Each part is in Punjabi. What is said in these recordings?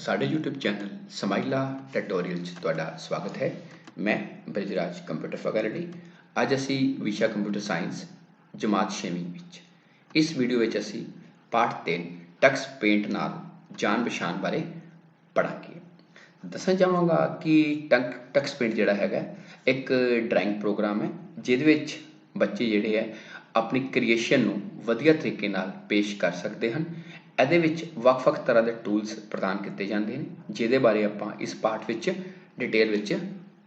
ਸਾਡੇ YouTube ਚੈਨਲ ਸਮਾਈਲਾ ਟਿਊਟੋਰੀਅਲ 'ਚ ਤੁਹਾਡਾ ਸਵਾਗਤ ਹੈ। ਮੈਂ ਬ੍ਰਿਜਰਾਜ ਕੰਪਿਊਟਰ ਫੈਕਲਟੀ। ਅੱਜ ਅਸੀਂ ਵਿਸ਼ਾ ਕੰਪਿਊਟਰ ਸਾਇੰਸ, ਜਮਾਤ 6ਵੀਂ ਵਿੱਚ। ਇਸ ਵੀਡੀਓ ਵਿੱਚ ਅਸੀਂ ਪਾਠ 3 ਟਕਸ ਪੇਂਟ ਨਾਲ ਜਾਣ ਪਛਾਣ ਬਾਰੇ ਪੜਾਂਗੇ ਦੱਸਣਾ ਚਾਹਾਂਗਾ ਕਿ ਟਕ, ਟਕਸ ਪੇਂਟ ਜਿਹੜਾ ਹੈਗਾ, ਇੱਕ ਡਰਾਇੰਗ ਪ੍ਰੋਗਰਾਮ ਹੈ, ਜਿਹਦੇ ਵਿੱਚ ਬੱਚੇ ਜਿਹੜੇ ਹੈ, ਆਪਣੀ ਕ੍ਰੀਏਸ਼ਨ ਨੂੰ ਵਧੀਆ ਤਰੀਕੇ ਨਾਲ ਪੇਸ਼ ਕਰ ਸਕਦੇ ਹਨ। ਇਹਦੇ ਵਿੱਚ ਵੱਖ-ਵੱਖ ਤਰ੍ਹਾਂ ਦੇ ਟੂਲਸ ਪ੍ਰਦਾਨ ਕੀਤੇ ਜਾਂਦੇ ਨੇ, ਜਿਹਦੇ ਬਾਰੇ ਆਪਾਂ ਇਸ ਪਾਠ ਵਿੱਚ ਡਿਟੇਲ ਵਿੱਚ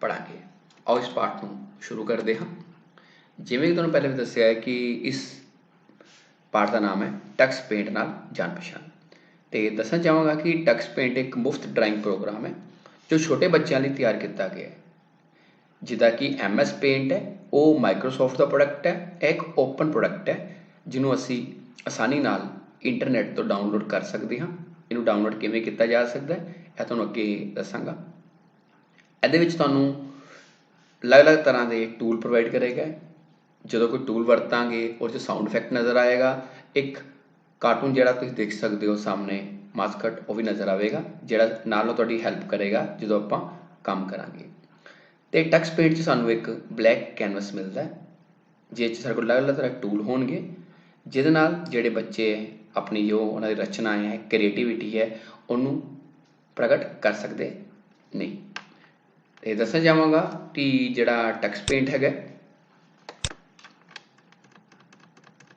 ਪੜਾਂਗੇ ਆਓ ਇਸ ਪਾਠ ਨੂੰ ਸ਼ੁਰੂ ਕਰਦੇ ਹਾਂ। ਜਿਵੇਂ ਕਿ ਤੁਹਾਨੂੰ ਪਹਿਲੇ ਵੀ ਦੱਸਿਆ ਹੈ ਕਿ ਇਸ ਪਾਠ ਦਾ ਨਾਮ ਹੈ ਟਕਸ ਪੇਂਟ ਨਾਲ ਜਾਣ ਪਛਾਣ। ਤੇ ਦੱਸਣਾ ਚਾਹਾਂਗਾ ਕਿ ਟਕਸ ਪੇਂਟ ਇੱਕ ਮੁਫਤ ਡਰਾਇੰਗ ਪ੍ਰੋਗਰਾਮ ਹੈ, ਜੋ ਛੋਟੇ ਬੱਚਿਆਂ ਲਈ ਤਿਆਰ ਕੀਤਾ ਗਿਆ ਹੈ। ਜਿਹਦਾ ਕਿ MS ਪੇਂਟ ਹੈ, ਉਹ ਮਾਈਕਰੋਸਾਫਟ ਦਾ ਪ੍ਰੋਡਕਟ ਹੈ, ਇਹ ਇੱਕ ਓਪਨ ਪ੍ਰੋਡਕਟ ਹੈ, ਜਿਹਨੂੰ ਅਸੀਂ ਆਸਾਨੀ ਨਾਲ ਇੰਟਰਨੈਟ ਤੋਂ ਡਾਊਨਲੋਡ ਕਰ ਸਕਦੇ ਹਾਂ। ਇਹਨੂੰ ਡਾਊਨਲੋਡ ਕਿਵੇਂ ਕੀਤਾ ਜਾ ਸਕਦਾ ਹੈ, ਇਹ ਤੁਹਾਨੂੰ ਅੱਗੇ ਦੱਸਾਂਗਾ। ਇਹਦੇ ਵਿੱਚ ਤੁਹਾਨੂੰ ਅਲੱਗ-ਅਲੱਗ ਤਰ੍ਹਾਂ ਦੇ ਟੂਲ ਪ੍ਰੋਵਾਈਡ ਕਰੇਗਾ। ਜਦੋਂ ਕੋਈ ਟੂਲ ਵਰਤਾਂਗੇ ਉਹ 'ਚ ਸਾਊਂਡ ਇਫੈਕਟ ਨਜ਼ਰ ਆਏਗਾ। ਇੱਕ ਕਾਰਟੂਨ ਜਿਹੜਾ ਤੁਸੀਂ ਦੇਖ ਸਕਦੇ ਹੋ ਸਾਹਮਣੇ, ਮਾਸਕਟ, ਉਹ ਵੀ ਨਜ਼ਰ ਆਵੇਗਾ, ਜਿਹੜਾ ਨਾਲ ਨਾਲ ਤੁਹਾਡੀ ਹੈਲਪ ਕਰੇਗਾ ਜਦੋਂ ਆਪਾਂ ਕੰਮ ਕਰਾਂਗੇ। ਤੇ ਟੈਕਸ ਪੇਂਟ 'ਚ ਸਾਨੂੰ ਇੱਕ ਬਲੈਕ ਕੈਨਵਸ ਮਿਲਦਾ ਹੈ ਜਿਸ 'ਚ ਸਾਡੇ ਕੋਲ ਅਲੱਗ-ਅਲੱਗ ਤਰ੍ਹਾਂ ਟੂਲ ਹੋਣਗੇ, ਜਿਹਦੇ ਨਾਲ ਜਿਹੜੇ ਬੱਚੇ ਆਪਣੀ ਜੋ ਉਹਨਾਂ ਦੀ ਰਚਨਾ ਹੈ ਕ੍ਰੀਏਟੀਵਿਟੀ ਹੈ, ਉਹਨੂੰ ਪ੍ਰਗਟ ਕਰ ਸਕਦੇ ਨਹੀਂ। ਤੇ ਦੱਸਣਾ ਚਾਹਾਂਗਾ ਕਿ ਜਿਹੜਾ ਟੈਕਸ ਪੇਂਟ ਹੈਗਾ,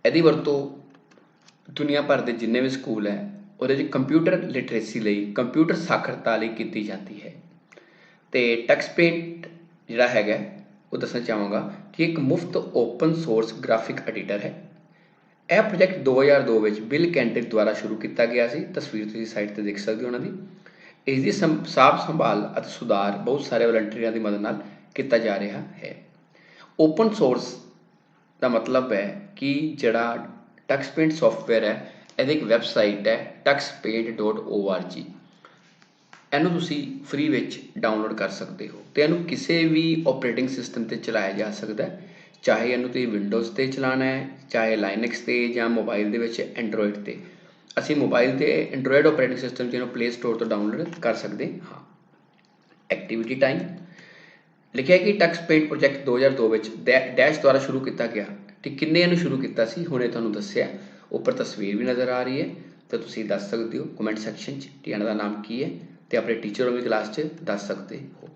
ਇਹਦੀ ਵਰਤੋਂ ਦੁਨੀਆ ਭਰ ਦੇ ਜਿੰਨੇ ਵੀ ਸਕੂਲ ਹੈ, ਉਹਦੇ 'ਚ ਕੰਪਿਊਟਰ ਲਿਟਰੇਸੀ ਲਈ ਕੰਪਿਊਟਰ ਸਾਖਰਤਾ ਲਈ ਕੀਤੀ ਜਾਂਦੀ ਹੈ। ਤੇ ਟੈਕਸ ਪੇਂਟ ਜਿਹੜਾ ਹੈਗਾ, ਉਹ ਦੱਸਣਾ ਚਾਹਾਂਗਾ ਕਿ ਇੱਕ ਮੁਫਤ ਓਪਨ ਸੋਰਸ ਗ੍ਰਾਫਿਕ ਐਡੀਟਰ ਹੈ। ਇਹ ਪ੍ਰੋਜੈਕਟ 2002 ਵਿੱਚ ਬਿਲ ਕੈਂਟਿਕ ਦੁਆਰਾ ਸ਼ੁਰੂ ਕੀਤਾ ਗਿਆ ਸੀ। ਤਸਵੀਰ ਤੁਸੀਂ ਸਾਈਟ ਤੇ ਦੇਖ ਸਕਦੇ ਹੋ ਉਹਨਾਂ ਦੀ। ਇਸ ਦੀ ਸਾਫ਼ ਸੰਭਾਲ ਅਤੇ ਸੁਧਾਰ ਬਹੁਤ ਸਾਰੇ ਵਲੰਟੀਅਰਾਂ ਦੀ ਮਦਦ ਨਾਲ ਕੀਤਾ ਜਾ ਰਿਹਾ ਹੈ। ਓਪਨ ਸੋਰਸ ਦਾ ਮਤਲਬ ਹੈ ਕਿ ਜਿਹੜਾ ਟਕਸਪੇਂਟ ਸੌਫਟਵੇਅਰ ਹੈ, ਇਹਦੀ ਇੱਕ ਵੈਬਸਾਈਟ ਹੈ tuxpaint.org ਇਹਨੂੰ ਤੁਸੀਂ ਫ੍ਰੀ ਵਿੱਚ ਡਾਊਨਲੋਡ ਕਰ ਸਕਦੇ ਹੋ। ਤੇ ਇਹਨੂੰ ਕਿਸੇ ਵੀ ਆਪਰੇਟਿੰਗ ਸਿਸਟਮ ਤੇ ਚਲਾਇਆ ਜਾ ਸਕਦਾ ਹੈ। ਚਾਹੇ ਇਹਨੂੰ ਤੁਸੀਂ ਵਿੰਡੋਜ਼ ਤੇ ਚਲਾਣਾ ਹੈ, ਚਾਹੇ ਲਾਈਨਕਸ ਤੇ ਜਾਂ ਮੋਬਾਈਲ ਦੇ ਵਿੱਚ ਐਂਡਰੋਇਡ ਤੇ, ਅਸੀਂ ਮੋਬਾਈਲ ਤੇ ਐਂਡਰੋਇਡ ਆਪਰੇਟਿੰਗ ਸਿਸਟਮ ਜਿਹਨੂੰ ਪਲੇ ਸਟੋਰ ਤੋਂ ਡਾਊਨਲੋਡ ਕਰ ਸਕਦੇ ਹਾਂ। ਐਕਟੀਵਿਟੀ ਟਾਈਮ ਲਿਖਿਆ ਕਿ ਟਕਸ ਪੇਂਟ ਪ੍ਰੋਜੈਕਟ 2002 ਵਿੱਚ ਡੈਸ਼ ਦੁਆਰਾ ਸ਼ੁਰੂ ਕੀਤਾ ਗਿਆ ਤੇ ਕਿੰਨੇ ਇਹਨੂੰ ਸ਼ੁਰੂ ਕੀਤਾ ਸੀ, ਹੁਣੇ ਤੁਹਾਨੂੰ ਦੱਸਿਆ। ਉੱਪਰ ਤਸਵੀਰ ਵੀ ਨਜ਼ਰ ਆ ਰਹੀ ਹੈ, ਤੇ ਤੁਸੀਂ ਦੱਸ ਸਕਦੇ ਹੋ ਕਮੈਂਟ ਸੈਕਸ਼ਨ 'ਚ ਕਿ ਇਹਨਾਂ ਦਾ ਨਾਮ ਕੀ ਹੈ ਤੇ ਆਪਣੇ ਟੀਚਰ ਨੂੰ ਵੀ ਕਲਾਸ 'ਚ ਦੱਸ ਸਕਦੇ ਹੋ।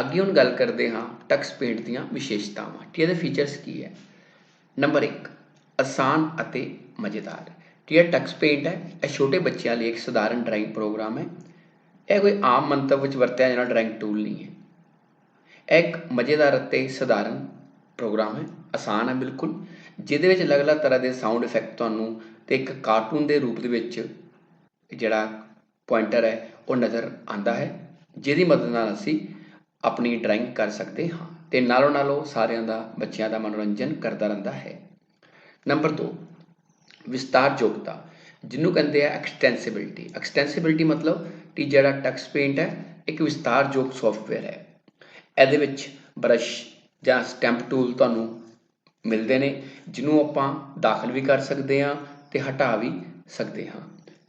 ਅੱਗੇ ਹੁਣ ਗੱਲ ਕਰਦੇ ਹਾਂ ਟਕਸ ਪੇਂਟ ਦੀਆਂ ਵਿਸ਼ੇਸ਼ਤਾਵਾਂ। ਕਿ ਇਹਦੇ ਫੀਚਰਸ ਕੀ ਹੈ? ਨੰਬਰ 1 ਆਸਾਨ ਅਤੇ ਮਜ਼ੇਦਾਰ। ਕਿ ਇਹ ਟਕਸ ਪੇਂਟ ਹੈ, ਇਹ ਛੋਟੇ ਬੱਚਿਆਂ ਲਈ ਇੱਕ ਸਧਾਰਨ ਡਰਾਇੰਗ ਪ੍ਰੋਗਰਾਮ ਹੈ। ਇਹ ਕੋਈ ਆਮ ਮੰਤਵ ਵਿੱਚ ਵਰਤਿਆ ਜਾਣਾ ਡਰਾਇੰਗ ਟੂਲ ਨਹੀਂ ਹੈ। ਇਹ ਇੱਕ ਮਜ਼ੇਦਾਰ ਅਤੇ ਸਧਾਰਨ ਪ੍ਰੋਗਰਾਮ ਹੈ, ਆਸਾਨ ਹੈ ਬਿਲਕੁਲ, ਜਿਹਦੇ ਵਿੱਚ ਅਲੱਗ-ਅਲੱਗ ਤਰ੍ਹਾਂ ਦੇ ਸਾਊਂਡ ਇਫੈਕਟ ਤੁਹਾਨੂੰ ਤੇ ਇੱਕ ਕਾਰਟੂਨ ਦੇ ਰੂਪ ਦੇ ਵਿੱਚ ਜਿਹੜਾ ਪੁਆਇੰਟਰ ਹੈ, ਉਹ ਨਜ਼ਰ ਆਂਦਾ ਹੈ, ਜਿਹਦੀ ਮਦਦ ਨਾਲ ਅਸੀਂ ਆਪਣੀ ਡਰਾਇੰਗ ਕਰ ਸਕਦੇ ਹਾਂ ਤੇ ਨਾਲੋਂ ਨਾਲੋਂ ਸਾਰਿਆਂ ਦਾ, ਬੱਚਿਆਂ ਦਾ ਮਨੋਰੰਜਨ ਕਰਦਾ ਰਹਿੰਦਾ ਹੈ। ਨੰਬਰ 2 ਵਿਸਤਾਰ ਯੋਗਤਾ। ਜਿਹਨੂੰ ਕਹਿੰਦੇ ਆ ਐਕਸਟੈਂਸਿਬਿਲਟੀ ਐਕਸਟੈਂਸਿਬਿਲਟੀ ਮਤਲਬ ਕਿ ਜਿਹੜਾ ਟੈਕਸ ਪੇਂਟ ਹੈ, ਇੱਕ ਵਿਸਤਾਰਯੋਗ ਸੌਫਟਵੇਅਰ ਹੈ। ਇਹਦੇ ਵਿੱਚ ਬਰਸ਼ ਜਾਂ ਸਟੈਂਪ ਟੂਲ ਤੁਹਾਨੂੰ ਮਿਲਦੇ ਨੇ, ਜਿਹਨੂੰ ਆਪਾਂ ਦਾਖਲ ਵੀ ਕਰ ਸਕਦੇ ਹਾਂ ਤੇ ਹਟਾ ਵੀ ਸਕਦੇ ਹਾਂ।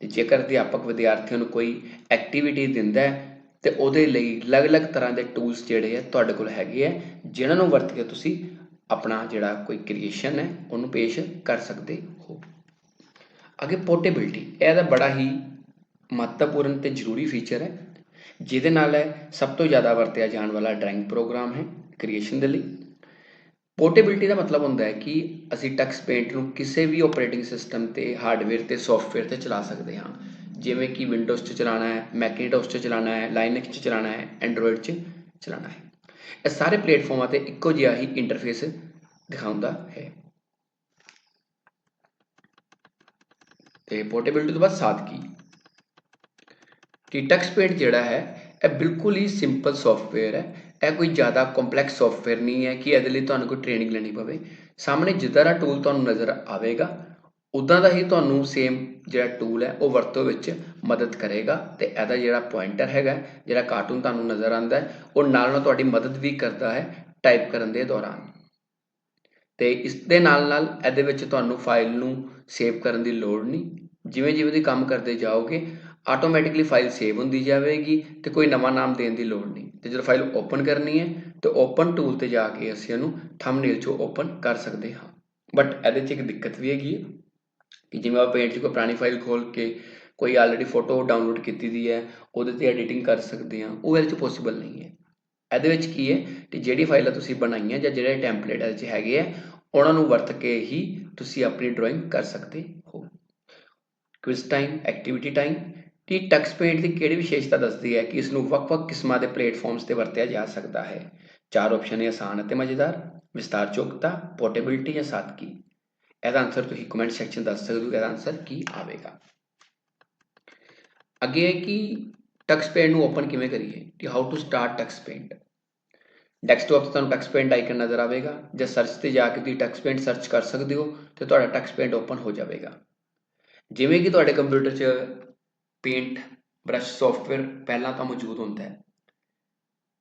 ਜੇਕਰ ਅਧਿਆਪਕ ਵਿਦਿਆਰਥੀਆਂ ਨੂੰ ਕੋਈ ਐਕਟੀਵਿਟੀ ਦਿੰਦਾ ਹੈ ਤੇ ਉਹਦੇ ਲਈ ਅਲੱਗ-ਅਲੱਗ ਤਰ੍ਹਾਂ ਦੇ ਟੂਲਸ ਜਿਹੜੇ ਆ ਤੁਹਾਡੇ ਕੋਲ ਹੈਗੇ ਆ ਜਿਨ੍ਹਾਂ ਨੂੰ ਵਰਤ ਕੇ ਤੁਸੀਂ ਆਪਣਾ ਜਿਹੜਾ ਕੋਈ ਕ੍ਰੀਏਸ਼ਨ ਹੈ, ਉਹਨੂੰ ਪੇਸ਼ ਕਰ ਸਕਦੇ ਹੋ। ਅੱਗੇ ਪੋਰਟੇਬਿਲਟੀ ਇਹਦਾ ਬੜਾ ਹੀ ਮਹੱਤਵਪੂਰਨ ਤੇ ਜ਼ਰੂਰੀ ਫੀਚਰ ਹੈ, ਜਿਹਦੇ ਨਾਲ ਹੈ ਸਭ ਤੋਂ ਜ਼ਿਆਦਾ ਵਰਤਿਆ ਜਾਣ ਵਾਲਾ ਡਰਾਇੰਗ ਪ੍ਰੋਗਰਾਮ ਹੈ ਕ੍ਰੀਏਸ਼ਨ ਦੇ ਲਈ। ਪੋਰਟੇਬਿਲਟੀ ਦਾ ਮਤਲਬ ਹੁੰਦਾ ਹੈ ਕਿ ਅਸੀਂ ਟੈਕਸ ਪੇਂਟ ਨੂੰ ਕਿਸੇ ਵੀ ਆਪਰੇਟਿੰਗ ਸਿਸਟਮ ਤੇ ਹਾਰਡਵੇਅਰ ਤੇ ਸੌਫਟਵੇਅਰ ਤੇ ਚਲਾ ਸਕਦੇ ਹਾਂ। ਜਿਵੇਂ ਕਿ ਵਿੰਡੋਜ਼ 'ਚ ਚਲਾਉਣਾ ਹੈ ਮੈਕੀਨਟੋਸ 'ਚ ਚਲਾਉਣਾ ਹੈ ਲਾਈਨਕਸ 'ਚ ਚਲਾਉਣਾ ਹੈ ਐਂਡਰੋਇਡ 'ਚ ਚਲਾਉਣਾ ਹੈ। ਇਹ ਸਾਰੇ ਪਲੇਟਫਾਰਮਾਂ ਤੇ ਇੱਕੋ ਜਿਹਾ ਹੀ ਇੰਟਰਫੇਸ ਦਿਖਾਉਂਦਾ ਹੈ। ਤੇ ਪੋਰਟੇਬਿਲਟੀ ਤੋਂ ਬਾਅਦ ਸਾਦਗੀ ਕਿ? ਟੈਕਸ ਪੇਂਟ ਜਿਹੜਾ ਹੈ, ਇਹ ਬਿਲਕੁਲ ਹੀ ਸਿੰਪਲ ਸੌਫਟਵੇਅਰ ਹੈ। ਇਹ ਕੋਈ ਜ਼ਿਆਦਾ ਕੰਪਲੈਕਸ ਸੌਫਟਵੇਅਰ ਨਹੀਂ ਹੈ ਕਿ ਇਹਦੇ ਲਈ ਤੁਹਾਨੂੰ ਕੋਈ ਟ੍ਰੇਨਿੰਗ ਲੈਣੀ ਪਵੇ। ਸਾਹਮਣੇ ਜਿੱਦਾਂ ਦਾ ਟੂਲ ਤੁਹਾਨੂੰ ਨਜ਼ਰ ਆਵੇਗਾ ਉਦਾਂ ਦਾ ਹੀ ਤੁਹਾਨੂੰ ਸੇਮ ਜਿਹੜਾ ਟੂਲ ਹੈ, ਉਹ ਵਰਤੋਂ ਵਿੱਚ ਮਦਦ ਕਰੇਗਾ ਤੇ ਇਹਦਾ ਜਿਹੜਾ ਪੁਆਇੰਟਰ ਹੈਗਾ, ਜਿਹੜਾ ਕਾਰਟੂਨ ਤੁਹਾਨੂੰ ਨਜ਼ਰ ਆਉਂਦਾ ਹੈ, ਉਹ ਨਾਲ ਨਾਲ ਤੁਹਾਡੀ ਮਦਦ ਵੀ ਕਰਦਾ ਹੈ ਟਾਈਪ ਕਰਨ ਦੇ ਦੌਰਾਨ। ਤੇ ਇਸ ਦੇ ਨਾਲ ਨਾਲ ਇਹਦੇ ਵਿੱਚ ਤੁਹਾਨੂੰ ਫਾਈਲ ਨੂੰ ਸੇਵ ਕਰਨ ਦੀ ਲੋੜ ਨਹੀਂ। ਜਿਵੇਂ ਜਿਵੇਂ ਤੁਸੀਂ ਕੰਮ ਕਰਦੇ ਜਾਓਗੇ ਆਟੋਮੈਟਿਕਲੀ ਫਾਈਲ ਸੇਵ ਹੁੰਦੀ ਜਾਵੇਗੀ ਤੇ ਕੋਈ ਨਵਾਂ ਨਾਮ ਦੇਣ ਦੀ ਲੋੜ ਨਹੀਂ। ਤੇ ਜਦੋਂ ਫਾਈਲ ਓਪਨ ਕਰਨੀ ਹੈ, ਤੇ ਓਪਨ ਟੂਲ ਤੇ ਜਾ ਕੇ ਅਸੀਂ ਉਹਨੂੰ ਥੰਬਨੇਲ 'ਚੋਂ ਓਪਨ ਕਰ ਸਕਦੇ ਹਾਂ। ਬਟ ਇਹਦੇ 'ਚ ਇੱਕ ਦਿੱਕਤ ਵੀ ਹੈਗੀ ਹੈ। ਕਿ ਜਿਵੇਂ ਆਪਾਂ ਪੇਂਟ 'ਚ ਕੋਈ ਪੁਰਾਣੀ ਫਾਈਲ ਖੋਲ ਕੇ ਕੋਈ ਆਲਰੇਡੀ ਫੋਟੋ ਡਾਊਨਲੋਡ ਕੀਤੀ ਦੀ ਹੈ, ਉਹਦੇ ਤੇ ਐਡੀਟਿੰਗ ਕਰ ਸਕਦੇ ਹਾਂ, ਉਹ ਇਹਦੇ 'ਚ ਪੋਸੀਬਲ ਨਹੀਂ ਹੈ। ਇਹਦੇ ਵਿੱਚ ਕੀ ਹੈ ਕਿ ਜਿਹੜੀ ਫਾਈਲਾਂ ਤੁਸੀਂ ਬਣਾਈਆਂ ਜਾਂ ਜਿਹੜੇ ਟੈਂਪਲੇਟ ਇਹਦੇ 'ਚ ਹੈਗੇ ਆ, ਉਹਨਾਂ ਨੂੰ ਵਰਤ ਕੇ ਹੀ ਤੁਸੀਂ ਆਪਣੀ ਡਰਾਇੰਗ ਕਰ ਸਕਦੇ ਹੋ। ਕੁਇਜ਼ ਟਾਈਮ ਐਕਟੀਵਿਟੀ ਟਾਈਮ ਕਿ ਟੈਕਸ ਪੇਂਟ ਦੀ ਕਿਹੜੀ ਵਿਸ਼ੇਸ਼ਤਾ ਦੱਸਦੀ ਹੈ ਕਿ ਇਸ ਨੂੰ ਵੱਖ-ਵੱਖ ਕਿਸਮਾਂ ਦੇ ਪਲੇਟਫਾਰਮਸ ਤੇ ਵਰਤਿਆ ਜਾ ਸਕਦਾ ਹੈ। ਚਾਰ ਆਪਸ਼ਨ ਨੇ ਆਸਾਨ ਅਤੇ ਮਜ਼ੇਦਾਰ ਵਿਸਤਾਰਯੋਗਤਾ ਪੋਰਟੇਬਿਲਟੀ ਜਾਂ ਸਾਦਗੀ। ਇਹਦਾ ਆਨਸਰ ਤੁਸੀਂ ਕਮੈਂਟ ਸੈਕਸ਼ਨ ਦੱਸ ਸਕਦੇ ਹੋ ਇਹਦਾ ਆਨਸਰ ਕੀ ਆਵੇਗਾ। ਅੱਗੇ ਹੈ ਕਿ ਟੈਕਸ ਪੇਂਟ ਨੂੰ ਓਪਨ ਕਿਵੇਂ ਕਰੀਏ? ਕਿ how to start Tux Paint desktop ਤੇ ਤੁਹਾਨੂੰ ਟੈਕਸ ਪੇਂਟ ਆਈਕਨ ਨਜ਼ਰ ਆਵੇਗਾ। ਜੇ ਸਰਚ ਤੇ ਜਾ ਕੇ ਤੁਸੀਂ ਟੈਕਸ ਪੇਂਟ ਸਰਚ ਕਰ ਸਕਦੇ ਹੋ ਤੇ ਤੁਹਾਡਾ ਟੈਕਸ ਪੇਂਟ ਓਪਨ ਹੋ ਜਾਵੇਗਾ। ਜਿਵੇਂ ਕਿ ਤੁਹਾਡੇ ਕੰਪਿਊਟਰ 'ਚ ਪੇਂਟ ਬ੍ਰਸ਼ ਸੌਫਟਵੇਅਰ ਪਹਿਲਾਂ ਤਾਂ ਮੌਜੂਦ ਹੁੰਦਾ ਹੈ।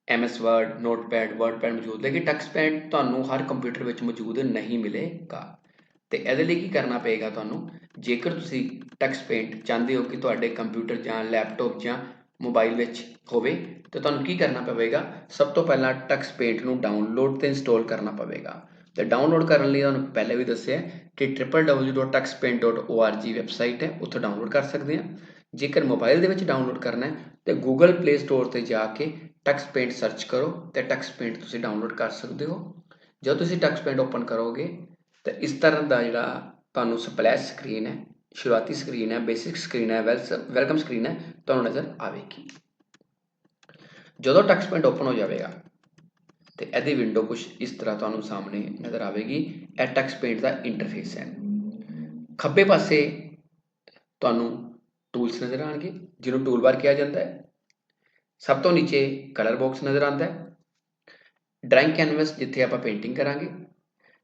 MS ਵਰਡ ਨੋਟਪੈਡ ਵਰਡਪੈਡ ਮੌਜੂਦ। ਲੇਕਿਨ ਟੈਕਸ ਪੇਂਟ ਤੁਹਾਨੂੰ ਹਰ ਕੰਪਿਊਟਰ ਵਿੱਚ ਮੌਜੂਦ ਨਹੀਂ ਮਿਲੇਗਾ। ਤੇ ਇਹਦੇ ਲਈ ਕੀ ਕਰਨਾ ਪਏਗਾ ਤੁਹਾਨੂੰ? ਜੇਕਰ ਤੁਸੀਂ ਟੈਕਸ ਪੇਂਟ ਚਾਹੁੰਦੇ ਹੋ ਕਿ ਤੁਹਾਡੇ ਕੰਪਿਊਟਰ ਜਾਂ ਲੈਪਟਾਪ ਜਾਂ ਮੋਬਾਈਲ ਵਿੱਚ ਹੋਵੇ, ਤਾਂ ਤੁਹਾਨੂੰ ਕੀ ਕਰਨਾ ਪਵੇਗਾ? ਸਭ ਤੋਂ ਪਹਿਲਾਂ ਟੈਕਸ ਪੇਂਟ ਨੂੰ ਡਾਊਨਲੋਡ ਤੇ ਇੰਸਟਾਲ ਕਰਨਾ ਪਵੇਗਾ। ਤੇ ਡਾਊਨਲੋਡ ਕਰਨ ਲਈ ਤੁਹਾਨੂੰ ਪਹਿਲੇ ਵੀ ਦੱਸਿਆ ਕਿ www.tuxpaint.org ਵੈਬਸਾਈਟ ਹੈ, ਉੱਥੋਂ ਡਾਊਨਲੋਡ ਕਰ ਸਕਦੇ ਹਾਂ ਜੇਕਰ ਮੋਬਾਈਲ ਦੇ ਵਿੱਚ ਡਾਊਨਲੋਡ ਕਰਨਾ ਹੈ, ਤੇ Google Play Store ਤੇ ਜਾ ਕੇ ਟੈਕਸ ਪੇਂਟ ਸਰਚ ਕਰੋ ਤੇ ਟੈਕਸ ਪੇਂਟ ਤੁਸੀਂ ਡਾਊਨਲੋਡ ਕਰ ਸਕਦੇ ਹੋ। ਜਦੋਂ ਤੁਸੀਂ ਟੈਕਸ ਪੇਂਟ ਓਪਨ ਕਰੋਗੇ ਤੇ ਇਸ ਤਰ੍ਹਾਂ ਦਾ ਜਿਹੜਾ ਤੁਹਾਨੂੰ ਸਪਲੈਸ਼ ਸਕਰੀਨ ਹੈ, ਸ਼ੁਰੂਆਤੀ ਸਕਰੀਨ ਹੈ, ਬੇਸਿਕ ਸਕਰੀਨ ਹੈ ਵੈਲਕਮ ਸਕਰੀਨ ਹੈ, ਤੁਹਾਨੂੰ ਨਜ਼ਰ ਆਵੇਗੀ। ਜਦੋਂ ਟੈਕਸਟ ਪੇਂਟ ਓਪਨ ਹੋ ਜਾਵੇਗਾ, ਤੇ ਇਹਦੀ ਵਿੰਡੋ ਕੁਝ ਇਸ ਤਰ੍ਹਾਂ ਤੁਹਾਨੂੰ ਸਾਹਮਣੇ ਨਜ਼ਰ ਆਵੇਗੀ, ਇਹ ਟੈਕਸਟ ਪੇਂਟ ਦਾ ਇੰਟਰਫੇਸ ਹੈ। ਖੱਬੇ ਪਾਸੇ ਤੁਹਾਨੂੰ ਟੂਲਸ ਨਜ਼ਰ ਆਣਗੇ ਜਿਹਨੂੰ ਟੂਲ ਬਾਰ ਕਿਹਾ ਜਾਂਦਾ ਹੈ। ਸਭ ਤੋਂ ਨੀਚੇ ਕਲਰ ਬਾਕਸ ਨਜ਼ਰ ਆਉਂਦਾ ਹੈ। ਡਰਾਇੰਗ ਕੈਨਵਸ ਜਿੱਥੇ ਆਪਾਂ ਪੇਂਟਿੰਗ ਕਰਾਂਗੇ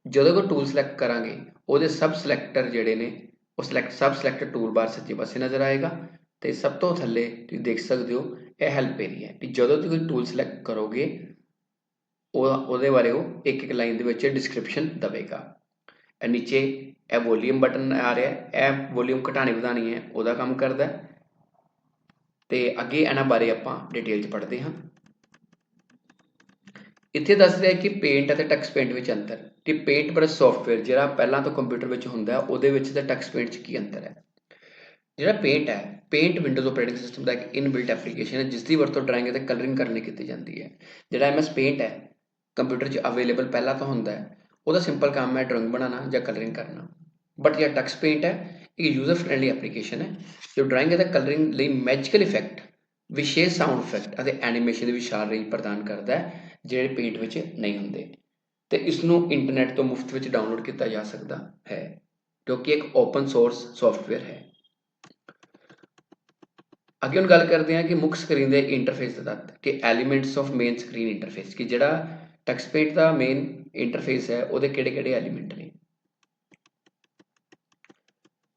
ਜਦੋਂ ਕੋਈ ਟੂਲ ਸਿਲੈਕਟ ਕਰਾਂਗੇ, ਉਹਦੇ ਸਬ ਸਿਲੈਕਟਰ ਜਿਹੜੇ ਨੇ, ਉਹ select sub selector tool bar ਸੱਜੇ ਪਾਸੇ ਨਜ਼ਰ ਆਏਗਾ ਤੇ ਸਭ ਤੋਂ ਥੱਲੇ ਤੁਸੀਂ ਦੇਖ ਸਕਦੇ ਹੋ, ਇਹ ਹੈਲਪ ਏਰੀਆ ਹੈ ਕਿ ਜਦੋਂ ਤੁਸੀਂ ਕੋਈ ਟੂਲ ਸਿਲੈਕਟ ਕਰੋਗੇ, ਉਹ, ਉਹਦੇ ਬਾਰੇ ਉਹ ਇੱਕ ਇੱਕ ਲਾਈਨ ਦੇ ਵਿੱਚ ਡਿਸਕ੍ਰਿਪਸ਼ਨ ਦਵੇਗਾ। ਇਹ ਨੀਚੇ ਇਹ ਵੋਲੀਅਮ ਬਟਨ ਆ ਰਿਹਾ ਹੈ, ਇਹ ਵੋਲੀਅਮ ਘਟਾਣੀ ਵਧਾਣੀ ਹੈ, ਉਹਦਾ ਕੰਮ ਕਰਦਾ ਤੇ ਅੱਗੇ ਇਹਨਾਂ ਬਾਰੇ ਆਪਾਂ ਡਿਟੇਲ 'ਚ ਪੜ੍ਹਦੇ ਹਾਂ। ਇੱਥੇ ਦੱਸ ਰਿਹਾ ਕਿ ਪੇਂਟ ਅਤੇ ਟੈਕਸ ਪੇਂਟ ਵਿੱਚ ਅੰਤਰ ਕਿ ਪੇਂਟ ਬਰਸ਼ ਸੌਫਟਵੇਅਰ ਜਿਹੜਾ ਪਹਿਲਾਂ ਤੋਂ ਕੰਪਿਊਟਰ ਵਿੱਚ ਹੁੰਦਾ ਉਹਦੇ ਵਿੱਚ ਤੇ ਟੈਕਸ ਪੇਂਟ 'ਚ ਕੀ ਅੰਤਰ ਹੈ? ਜਿਹੜਾ ਪੇਂਟ ਹੈ ਪੇਂਟ ਵਿੰਡੋਜ਼ ਆਪਰੇਟਿੰਗ ਸਿਸਟਮ ਦਾ ਇੱਕ ਇਨਬਿਲਟ ਐਪਲੀਕੇਸ਼ਨ ਹੈ ਜਿਸ ਦੀ ਵਰਤੋਂ ਡਰਾਇੰਗ ਅਤੇ ਕਲਰਿੰਗ ਕਰਨ ਲਈ ਕੀਤੀ ਜਾਂਦੀ ਹੈ। ਜਿਹੜਾ ਐਮਐਸ ਪੇਂਟ ਹੈ ਕੰਪਿਊਟਰ 'ਚ ਅਵੇਲੇਬਲ ਪਹਿਲਾਂ ਤੋਂ ਹੁੰਦਾ ਹੈ, ਉਹਦਾ ਸਿੰਪਲ ਕੰਮ ਹੈ ਡਰਾਇੰਗ ਬਣਾਉਣਾ ਜਾਂ ਕਲਰਿੰਗ ਕਰਨਾ। ਬਟ ਜਿਹੜਾ ਟੈਕਸ ਪੇਂਟ ਹੈ, ਇਹ ਯੂਜ਼ਰ ਫ੍ਰੈਂਡਲੀ ਐਪਲੀਕੇਸ਼ਨ ਹੈ, ਜੋ ਡਰਾਇੰਗ ਅਤੇ ਕਲਰਿੰਗ ਲਈ ਮੈਜੀਕਲ ਇਫੈਕਟ ਵਿਸ਼ੇਸ਼ ਸਾਊਂਡ ਇਫੈਕਟ ਅਤੇ ਐਨੀਮੇਸ਼ਨ ਦੀ ਵਿਸ਼ਾਲ ਰੇਂਜ ਪ੍ਰਦਾਨ ਕਰਦਾ ਹੈ। ਜਿਹੜੇ ਪੇਂਟ ਵਿੱਚ ਨਹੀਂ ਹੁੰਦੇ। ਤੇ ਇਸ ਨੂੰ ਇੰਟਰਨੈਟ ਤੋਂ ਮੁਫਤ ਵਿੱਚ ਡਾਊਨਲੋਡ ਕੀਤਾ ਜਾ ਸਕਦਾ ਹੈ ਕਿਉਂਕਿ ਇੱਕ ਓਪਨ ਸੋਰਸ ਸੌਫਟਵੇਅਰ ਹੈ। ਅੱਗੇ ਹੁਣ ਗੱਲ ਕਰਦੇ ਹਾਂ ਕਿ ਮੁੱਖ ਸਕਰੀਨ ਦੇ ਇੰਟਰਫੇਸ ਦਾ ਤੱਤ, ਕਿ elements of main screen interface ਕਿ ਜਿਹੜਾ ਟੈਕਸਟ ਪੇਂਟ ਦਾ ਮੇਨ ਇੰਟਰਫੇਸ ਹੈ, ਉਹਦੇ ਕਿਹੜੇ-ਕਿਹੜੇ ਐਲੀਮੈਂਟ ਨੇ।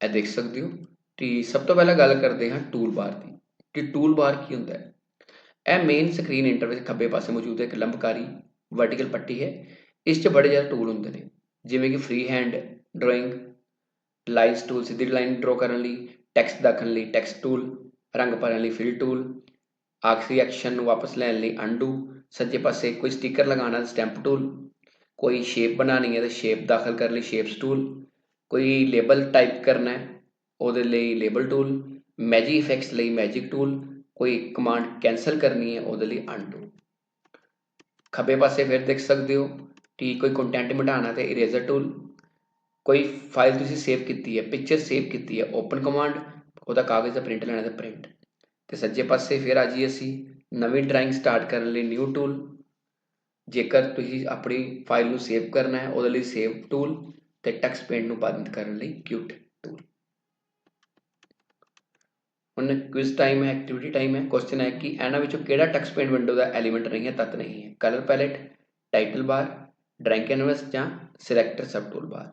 ਇਹ ਦੇਖ ਸਕਦੇ ਹੋ ਕਿ ਸਭ ਤੋਂ ਪਹਿਲਾਂ ਗੱਲ ਕਰਦੇ ਹਾਂ ਟੂਲ ਬਾਰ ਦੀ, ਕਿ ਟੂਲ ਬਾਰ ਕੀ ਹੁੰਦਾ ਹੈ? ਇਹ ਮੇਨ ਸਕਰੀਨ ਇੰਟਰਫੇਸ ਖੱਬੇ ਪਾਸੇ ਮੌਜੂਦ ਹੈ, ਇੱਕ ਲੰਬਕਾਰੀ ਵਰਟੀਕਲ ਪੱਟੀ ਹੈ। ਇਸ 'ਚ ਬੜੇ ਜ਼ਿਆਦਾ ਟੂਲ ਹੁੰਦੇ ਨੇ, ਜਿਵੇਂ ਕਿ free hand drawing lines tool ਸਿੱਧੀ ਲਾਈਨ ਡਰਾ ਕਰਨ ਲਈ ਟੈਕਸਟ ਦਾਖਲ ਲਈ ਟੈਕਸਟ ਟੂਲ ਰੰਗ ਭਰਨ ਲਈ ਫਿਲ ਟੂਲ ਆਖਰੀ ਐਕਸ਼ਨ ਨੂੰ ਵਾਪਸ ਲੈਣ ਲਈ ਅਨਡੂ ਸੱਜੇ ਪਾਸੇ ਕੋਈ ਸਟicker ਲਗਾਉਣਾ ਸਟੈਂਪ ਟੂਲ ਕੋਈ ਸ਼ੇਪ ਬਣਾਉਣੀ ਹੈ ਤਾਂ ਸ਼ੇਪ ਦਾਖਲ ਕਰਨ ਲਈ ਸ਼ੇਪਸ ਟੂਲ ਕੋਈ ਲੇਬਲ ਟਾਈਪ ਕਰਨਾ ਹੈ, ਉਹਦੇ ਲਈ ਲੇਬਲ ਟੂਲ ਮੈਜਿਕ ਇਫੈਕਟਸ ਲਈ ਮੈਜਿਕ ਟੂਲ ਕੋਈ ਕਮਾਂਡ ਕੈਨਸਲ ਕਰਨੀ ਹੈ, ਉਹਦੇ ਲਈ ਅਨਡੂ ਖੱਬੇ ਪਾਸੇ ਫਿਰ ਦੇਖ ਸਕਦੇ ਹੋ ਕਿ ਕੋਈ ਕੰਟੈਂਟ ਮਿਟਾਉਣਾ ਤੇ ਇਰੇਜ਼ਰ ਟੂਲ ਕੋਈ ਫਾਈਲ ਤੁਸੀਂ ਸੇਵ ਕੀਤੀ ਹੈ ਪਿਕਚਰ ਸੇਵ ਕੀਤੀ ਹੈ ਓਪਨ ਕਮਾਂਡ ਉਹਦਾ ਕਾਗਜ਼ ਦਾ ਪ੍ਰਿੰਟ ਲੈਣਾ ਤੇ ਪ੍ਰਿੰਟ ਤੇ ਸੱਜੇ ਪਾਸੇ ਫਿਰ ਆ ਜੀ ਅਸੀਂ, ਨਵੀਂ ਡਰਾਇੰਗ ਸਟਾਰਟ ਕਰਨ ਲਈ ਨਿਊ ਟੂਲ ਜੇਕਰ ਤੁਸੀਂ ਆਪਣੀ ਫਾਈਲ ਨੂੰ ਸੇਵ ਕਰਨਾ ਹੈ, ਉਹਦੇ ਲਈ ਸੇਵ ਟੂਲ ਤੇ ਟੈਕਸਟ ਪੇਂਟ ਨੂੰ ਬੰਦ ਕਰਨ ਲਈ ਕਿਊਟ ਟੂਲ ਹੁਣ ਕੁਇਜ਼ ਟਾਈਮ ਹੈ ਐਕਟੀਵਿਟੀ ਟਾਈਮ ਹੈ ਕੁਐਸਚਨ ਹੈ ਕਿ ਇਹਨਾਂ ਵਿੱਚੋਂ ਕਿਹੜਾ ਟੈਕਸਟ ਪੇਂਟ ਵਿੰਡੋ ਦਾ ਐਲੀਮੈਂਟ ਨਹੀਂ ਹੈ ਤੱਤ ਨਹੀਂ ਹੈ? Colour palette title bar drawing canvas ਜਾਂ ਸਿਲੈਕਟਰ ਸਬ ਟੂਲ ਬਾਰ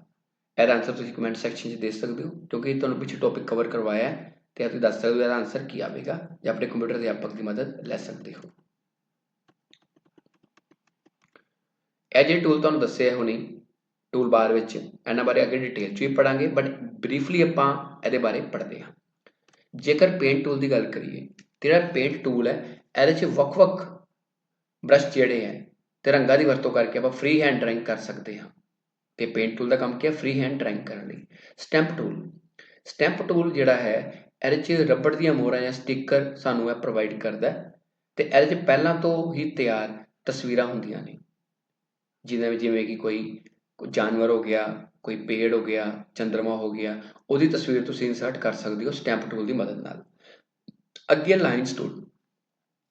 ਇਹਦਾ ਆਨਸਰ ਤੁਸੀਂ ਕਮੈਂਟ ਸੈਕਸ਼ਨ 'ਚ ਦੇ ਸਕਦੇ ਹੋ, ਕਿਉਂਕਿ ਤੁਹਾਨੂੰ ਪਿੱਛੇ ਟੌਪਿਕ ਕਵਰ ਕਰਵਾਇਆ ਹੈ, ਤੇ ਤੁਸੀਂ ਦੱਸ ਸਕਦੇ ਹੋ ਇਹਦਾ ਆਨਸਰ ਕੀ ਆਵੇਗਾ, ਜਾਂ ਆਪਣੇ ਕੰਪਿਊਟਰ ਅਧਿਆਪਕ ਦੀ ਮਦਦ ਲੈ ਸਕਦੇ ਹੋ। ਇਹ ਜਿਹੜੇ ਟੂਲ ਤੁਹਾਨੂੰ ਦੱਸੇ ਹੁਣੀ ਟੂਲ ਬਾਰ ਵਿੱਚ, ਇਹਨਾਂ ਬਾਰੇ ਅੱਗੇ ਡਿਟੇਲ 'ਚ ਵੀ ਪੜਾਂਗੇ ਬਟ ਬਰੀਫਲੀ ਆਪਾਂ ਇਹਦੇ ਬਾਰੇ ਪੜ੍ਹਦੇ ਹਾਂ। ਜੇਕਰ ਪੇਂਟ ਟੂਲ ਦੀ ਗੱਲ ਕਰੀਏ ਤੇ ਜਿਹੜਾ ਪੇਂਟ ਟੂਲ ਹੈ, ਇਹਦੇ 'ਚ ਵੱਖ-ਵੱਖ ਬ੍ਰਸ਼ ਜਿਹੜੇ ਹੈ, ਤੇ ਰੰਗਾਂ ਦੀ ਵਰਤੋਂ ਕਰਕੇ ਆਪਾਂ ਫ੍ਰੀ ਹੈਂਡ ਡਰਾਇੰਗ ਕਰ ਸਕਦੇ ਹਾਂ। ਤੇ ਪੇਂਟ ਟੂਲ ਦਾ ਕੰਮ ਕੀ ਹੈ? ਫ੍ਰੀ ਹੈਂਡ ਡਰਾਇੰਗ ਕਰਨ ਲਈ। ਸਟੈਂਪ ਟੂਲ ਸਟੈਂਪ ਟੂਲ ਜਿਹੜਾ ਹੈ, ਇਹਦੇ 'ਚ ਰਬੜ ਦੀਆਂ ਮੋਹਰਾਂ ਜਾਂ ਸਟicker ਸਾਨੂੰ ਇਹ ਪ੍ਰੋਵਾਈਡ ਕਰਦਾ ਹੈ, ਤੇ ਇਹਦੇ 'ਚ ਪਹਿਲਾਂ ਤੋਂ ਹੀ ਤਿਆਰ ਤਸਵੀਰਾਂ ਹੁੰਦੀਆਂ ਨੇ। ਜਿਵੇਂ ਜਿਵੇਂ ਕਿ ਕੋਈ ਜਾਨਵਰ ਹੋ ਗਿਆ ਕੋਈ ਪੇੜ ਹੋ ਗਿਆ, ਚੰਦਰਮਾ ਹੋ ਗਿਆ, ਉਹਦੀ ਤਸਵੀਰ ਤੁਸੀਂ ਇਨਸਰਟ ਕਰ ਸਕਦੇ ਹੋ ਸਟੈਂਪ ਟੂਲ ਦੀ ਮਦਦ ਨਾਲ। ਅੱਗੇ ਲਾਈਨਸ ਟੂਲ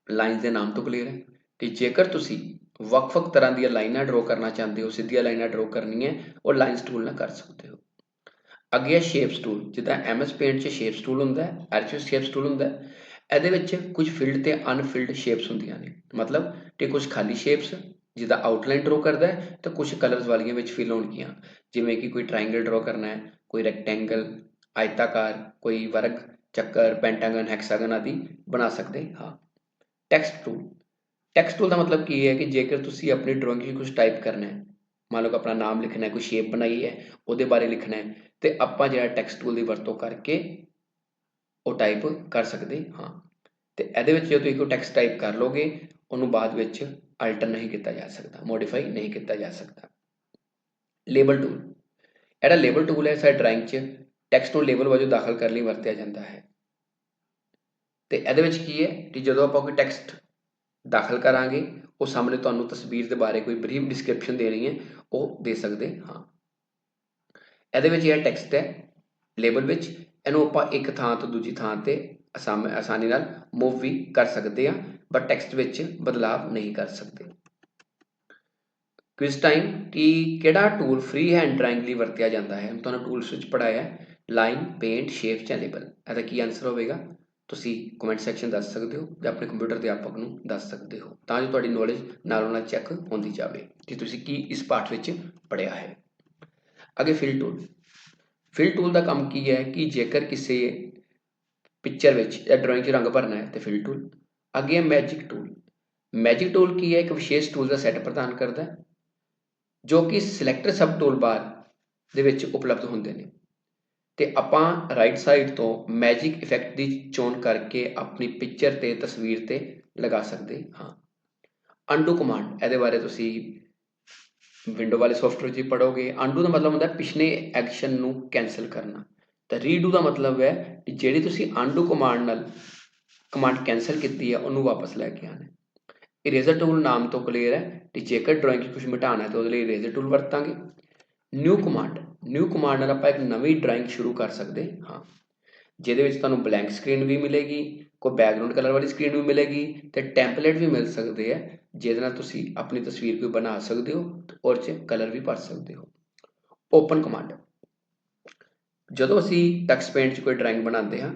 ਲਾਈਨਸ ਦੇ ਨਾਮ ਤੋਂ ਕਲੀਅਰ ਹੈ ਕਿ ਜੇਕਰ ਤੁਸੀਂ ਵੱਖ-ਵੱਖ ਤਰ੍ਹਾਂ ਦੀਆਂ ਲਾਈਨਾਂ ਡਰਾ ਕਰਨਾ ਚਾਹੁੰਦੇ ਹੋ, ਸਿੱਧੀਆਂ ਲਾਈਨਾਂ ਡਰਾ ਕਰਨੀ ਹੈ ਉਹ ਲਾਈਨਸ ਟੂਲ ਨਾਲ ਕਰ ਸਕਦੇ ਹੋ। ਅੱਗੇ ਹੈ ਸ਼ੇਪਸ ਟੂਲ ਜਿੱਦਾਂ ਐਮਐਸ ਪੇਂਟ 'ਚ ਸ਼ੇਪਸ ਟੂਲ ਹੁੰਦਾ ਹੈ ਐਚ ਸ਼ੇਪਸ ਟੂਲ ਹੁੰਦਾ ਹੈ, ਇਹਦੇ ਵਿੱਚ ਕੁਝ ਫਿਲਡ ਤੇ ਅਨਫਿਲਡ ਸ਼ੇਪਸ ਹੁੰਦੀਆਂ ਨੇ। ਮਤਲਬ ਕਿ ਕੁਝ ਖਾਲੀ ਸ਼ੇਪਸ ਜਿਹਦਾ ਆਊਟਲਾਈਨ ਡਰਾ ਕਰਦਾ ਹੈ, ਤੇ ਕੁਝ ਕਲਰਸ ਵਾਲੀਆਂ ਵਿੱਚ ਫਿਲ ਹੋਣਗੀਆਂ। ਜਿਵੇਂ ਕਿ ਕੋਈ ਟ੍ਰਾਇੰਗਲ ਡਰਾ ਕਰਨਾ ਹੈ, ਕੋਈ ਰੈਕਟੈਂਗਲ ਆਇਤਾਕਾਰ, ਕੋਈ ਵਰਗ, ਚੱਕਰ ਪੈਂਟਾਗਨ ਹੈਕਸਾਗਨ ਆਦਿ ਬਣਾ ਸਕਦੇ ਹਾਂ। ਟੈਕਸਟ ਟੂਲ ਟੈਕਸਟ ਟੂਲ ਦਾ ਮਤਲਬ ਕੀ ਹੈ ਕਿ ਜੇਕਰ ਤੁਸੀਂ ਆਪਣੀ ਡਰਾਇੰਗ 'ਚ ਕੁਝ ਟਾਈਪ ਕਰਨਾ ਹੈ, ਮੰਨ ਲਓ ਆਪਣਾ ਨਾਮ ਲਿਖਣਾ ਹੈ, ਕੋਈ ਸ਼ੇਪ ਬਣਾਈ ਹੈ, ਉਹਦੇ ਬਾਰੇ ਲਿਖਣਾ ਹੈ, ਤੇ ਆਪਾਂ ਜਿਹੜਾ ਟੈਕਸਟ ਟੂਲ ਦੀ ਵਰਤੋਂ ਕਰਕੇ ਉਹ ਟਾਈਪ ਕਰ ਸਕਦੇ ਹਾਂ। ਤੇ ਇਹਦੇ ਵਿੱਚ ਜੇ ਤੁਸੀਂ ਕੋਈ ਟੈਕਸਟ ਟਾਈਪ ਕਰ ਲੋਗੇ ਉਹਨੂੰ ਬਾਅਦ ਵਿੱਚ ਅਲਟਰ ਨਹੀਂ ਕੀਤਾ ਜਾ ਸਕਦਾ ਮੋਡੀਫਾਈ ਨਹੀਂ ਕੀਤਾ ਜਾ ਸਕਦਾ। ਲੇਬਲ ਟੂਲ ਇਹਦਾ ਲੇਬਲ ਟੂਲ ਹੈ ਸਾਡੇ ਡਰਾਇੰਗ 'ਚ ਟੈਕਸਟ ਨੂੰ ਲੇਬਲ ਵਜੋਂ ਦਾਖਲ ਕਰਨ ਲਈ ਵਰਤਿਆ ਜਾਂਦਾ ਹੈ। ਤੇ ਇਹਦੇ ਵਿੱਚ ਕੀ ਹੈ ਕਿ ਜਦੋਂ ਆਪਾਂ ਕੋਈ ਟੈਕਸਟ ਦਾਖਲ ਕਰਾਂਗੇ, ਉਹ ਸਾਹਮਣੇ ਤੁਹਾਨੂੰ ਤਸਵੀਰ ਦੇ ਬਾਰੇ ਕੋਈ ਬਰੀਫ ਡਿਸਕ੍ਰਿਪਸ਼ਨ ਦੇਣੀ ਹੈ, ਉਹ ਦੇ ਸਕਦੇ ਹਾਂ। ਇਹਦੇ ਵਿੱਚ ਇਹ ਟੈਕਸਟ ਹੈ ਲੇਬਲ ਵਿੱਚ, ਇਹਨੂੰ ਆਪਾਂ ਇੱਕ ਥਾਂ ਤੋਂ ਦੂਜੀ ਥਾਂ ਤੇ ਆਸਾਨੀ ਨਾਲ ਮੂਵ ਵੀ ਕਰ ਸਕਦੇ ਹਾਂ ਬਟ ਟੈਕਸਟ ਵਿੱਚ ਬਦਲਾਵ ਨਹੀਂ ਕਰ ਸਕਦੇ। ਕੁਇਜ਼ ਟਾਈਮ ਕਿ ਕਿਹੜਾ ਟੂਲ ਫ੍ਰੀ ਹੈਂਡ ਡਰਾਇੰਗ ਲਈ ਵਰਤਿਆ ਜਾਂਦਾ ਹੈ? ਤੁਹਾਨੂੰ ਟੂਲਸ ਵਿੱਚ ਪੜਾਇਆ ਲਾਈਨ ਪੇਂਟ ਸ਼ੇਪ ਜਾਂ ਲੇਬਲ ਇਹਦਾ ਕੀ ਆਨਸਰ ਹੋਵੇਗਾ? ਤੁਸੀਂ ਕਮੈਂਟ ਸੈਕਸ਼ਨ ਦੱਸ ਸਕਦੇ ਹੋ, ਜਾਂ ਆਪਣੇ ਕੰਪਿਊਟਰ ਅਧਿਆਪਕ ਨੂੰ ਦੱਸ ਸਕਦੇ ਹੋ, ਤਾਂ ਜੋ ਤੁਹਾਡੀ ਨੌਲੇਜ ਨਾਲੋਂ ਨਾਲ ਚੈੱਕ ਹੁੰਦੀ ਜਾਵੇ, ਕਿ ਤੁਸੀਂ ਕੀ ਇਸ ਪਾਠ ਵਿੱਚ ਪੜਿਆ ਹੈ। ਅੱਗੇ ਫਿਲ ਟੂਲ ਫਿਲ ਟੂਲ ਦਾ ਕੰਮ ਕੀ ਹੈ ਕਿ ਜੇਕਰ ਕਿਸੇ ਪਿਕਚਰ ਵਿੱਚ ਜਾਂ ਡਰਾਇੰਗ 'ਚ ਰੰਗ ਭਰਨਾ ਹੈ ਤੇ ਫਿਲ ਟੂਲ ਅੱਗੇ ਹੈ ਮੈਜਿਕ ਟੂਲ ਮੈਜਿਕ ਟੂਲ ਕੀ ਹੈ? ਇੱਕ ਵਿਸ਼ੇਸ਼ ਟੂਲ ਦਾ ਸੈੱਟ ਪ੍ਰਦਾਨ ਕਰਦਾ ਹੈ, ਜੋ ਕਿ ਸਿਲੈਕਟਰ ਸਬ ਟੂਲ ਬਾਰ ਦੇ ਵਿੱਚ ਉਪਲਬਧ ਹੁੰਦੇ ਨੇ। ਤੇ ਆਪਾਂ ਰਾਈਟ ਸਾਈਡ ਤੋਂ ਮੈਜਿਕ ਇਫੈਕਟ ਦੀ ਚੋਣ ਕਰਕੇ ਆਪਣੀ ਪਿਕਚਰ ਤੇ ਤਸਵੀਰ ਤੇ ਲਗਾ ਸਕਦੇ ਹਾਂ। ਅਨਡੂ ਕਮਾਂਡ ਇਹਦੇ ਬਾਰੇ ਤੁਸੀਂ ਵਿੰਡੋ ਵਾਲੇ ਸੌਫਟਵੇਅਰ 'ਚ ਪੜੋਗੇ ਅਨਡੂ ਦਾ ਮਤਲਬ ਹੁੰਦਾ ਪਿਛਲੇ ਐਕਸ਼ਨ ਨੂੰ ਕੈਨਸਲ ਕਰਨਾ। ਤਾਂ ਰੀਡੂ ਦਾ ਮਤਲਬ ਹੈ ਕਿ ਜਿਹੜੀ ਤੁਸੀਂ ਅਨਡੂ ਕਮਾਂਡ ਨਾਲ ਕਮਾਂਡ ਕੈਨਸਲ ਕੀਤੀ ਹੈ, ਉਹਨੂੰ ਵਾਪਸ ਲੈ ਕੇ ਆਣਾ ਇਰੇਜ਼ਰ ਟੂਲ ਨਾਮ ਤੋਂ ਕਲੀਅਰ ਹੈ ਕਿ ਜੇਕਰ ਡਰਾਇੰਗ 'ਚ ਕੁਝ ਮਿਟਾਉਣਾ ਹੈ ਤਾਂ ਉਹਦੇ ਲਈ ਇਰੇਜ਼ਰ ਟੂਲ ਵਰਤਾਂਗੇ। ਨਿਊ ਕਮਾਂਡ ਨਿਊ ਕਮਾਂਡ ਨਾਲ ਆਪਾਂ ਇੱਕ ਨਵੀਂ ਡਰਾਇੰਗ ਸ਼ੁਰੂ ਕਰ ਸਕਦੇ ਹਾਂ। ਜਿਹਦੇ ਵਿੱਚ ਤੁਹਾਨੂੰ ਬਲੈਂਕ ਸਕਰੀਨ ਵੀ ਮਿਲੇਗੀ, ਕੋਈ ਬੈਕਗ੍ਰਾਉਂਡ ਕਲਰ ਵਾਲੀ ਸਕਰੀਨ ਵੀ ਮਿਲੇਗੀ ਤੇ ਟੈਂਪਲੇਟ ਵੀ ਮਿਲ ਸਕਦੇ ਆ ਜਿਹਦੇ ਨਾਲ ਤੁਸੀਂ ਆਪਣੀ ਤਸਵੀਰ ਕੋਈ ਬਣਾ ਸਕਦੇ ਹੋ ਔਰ ਚ ਕਲਰ ਵੀ ਭਰ ਸਕਦੇ ਹੋ। ਓਪਨ ਕਮਾਂਡ ਜਦੋਂ ਅਸੀਂ ਟੈਕਸ ਪੇਂਟ 'ਚ ਕੋਈ ਡਰਾਇੰਗ ਬਣਾਉਂਦੇ ਹਾਂ,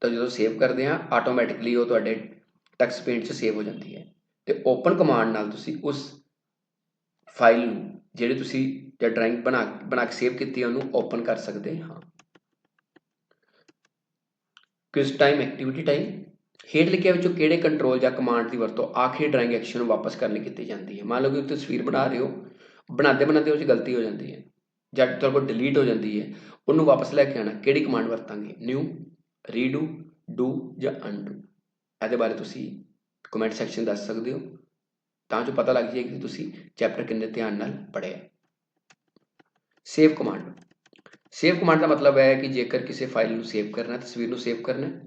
ਤਾਂ ਜਦੋਂ ਸੇਵ ਕਰਦੇ ਹਾਂ ਆਟੋਮੈਟਿਕਲੀ ਉਹ ਤੁਹਾਡੇ ਟੈਕਸ ਪੇਂਟ 'ਚ ਸੇਵ ਹੋ ਜਾਂਦੀ ਹੈ। ਅਤੇ ਓਪਨ ਕਮਾਂਡ ਨਾਲ ਤੁਸੀਂ ਉਸ ਫਾਈਲ ਨੂੰ, ਜਿਹੜੀ ਤੁਸੀਂ ਜਾਂ ਡਰਾਇੰਗ ਬਣਾ ਬਣਾ ਕੇ ਸੇਵ ਕੀਤੀ ਹੈ, ਉਹਨੂੰ ਓਪਨ ਕਰ ਸਕਦੇ ਹਾਂ। ਕੁਇਜ਼ ਟਾਈਮ ਐਕਟੀਵਿਟੀ ਟਾਈਮ ਹੇਠ ਲਿਖਿਆ ਵਿੱਚੋਂ ਕਿਹੜੇ ਕੰਟਰੋਲ ਜਾਂ ਕਮਾਂਡ ਦੀ ਵਰਤੋਂ ਆਖਰੀ ਡਰਾਇੰਗ ਐਕਸ਼ਨ ਨੂੰ ਵਾਪਸ ਕਰਨ ਲਈ ਕੀਤੀ ਜਾਂਦੀ ਹੈ। ਮੰਨ ਲਓ ਕਿ ਤਸਵੀਰ ਬਣਾ ਰਹੇ ਹੋ ਬਣਾਉਂਦੇ ਬਣਾਉਂਦੇ ਉਹ 'ਚ ਗਲਤੀ ਹੋ ਜਾਂਦੀ ਹੈ। ਜਾਂ ਤੁਹਾਡੇ ਕੋਲ ਡਿਲੀਟ ਹੋ ਜਾਂਦੀ ਹੈ, ਉਹਨੂੰ ਵਾਪਸ ਲੈ ਕੇ ਆਣਾ ਕਿਹੜੀ ਕਮਾਂਡ ਵਰਤਾਂਗੇ? ਨਿਊ ਰੀਡੂ ਡੂ ਜਾਂ ਅਨਡੂ ਇਹਦੇ ਬਾਰੇ ਤੁਸੀਂ ਕਮੈਂਟ ਸੈਕਸ਼ਨ ਦੱਸ ਸਕਦੇ ਹੋ। ਤਾਂ ਜੋ ਪਤਾ ਲੱਗ ਜਾਏ ਕਿ ਤੁਸੀਂ ਚੈਪਟਰ ਕਿੰਨੇ ਧਿਆਨ ਨਾਲ ਪੜ੍ਹਿਆ ਸੇਵ ਕਮਾਂਡ ਸੇਵ ਕਮਾਂਡ ਦਾ ਮਤਲਬ ਹੈ ਕਿ ਜੇਕਰ ਕਿਸੇ ਫਾਈਲ ਨੂੰ ਸੇਵ ਕਰਨਾ ਹੈ, ਤਸਵੀਰ ਨੂੰ ਸੇਵ ਕਰਨਾ ਹੈ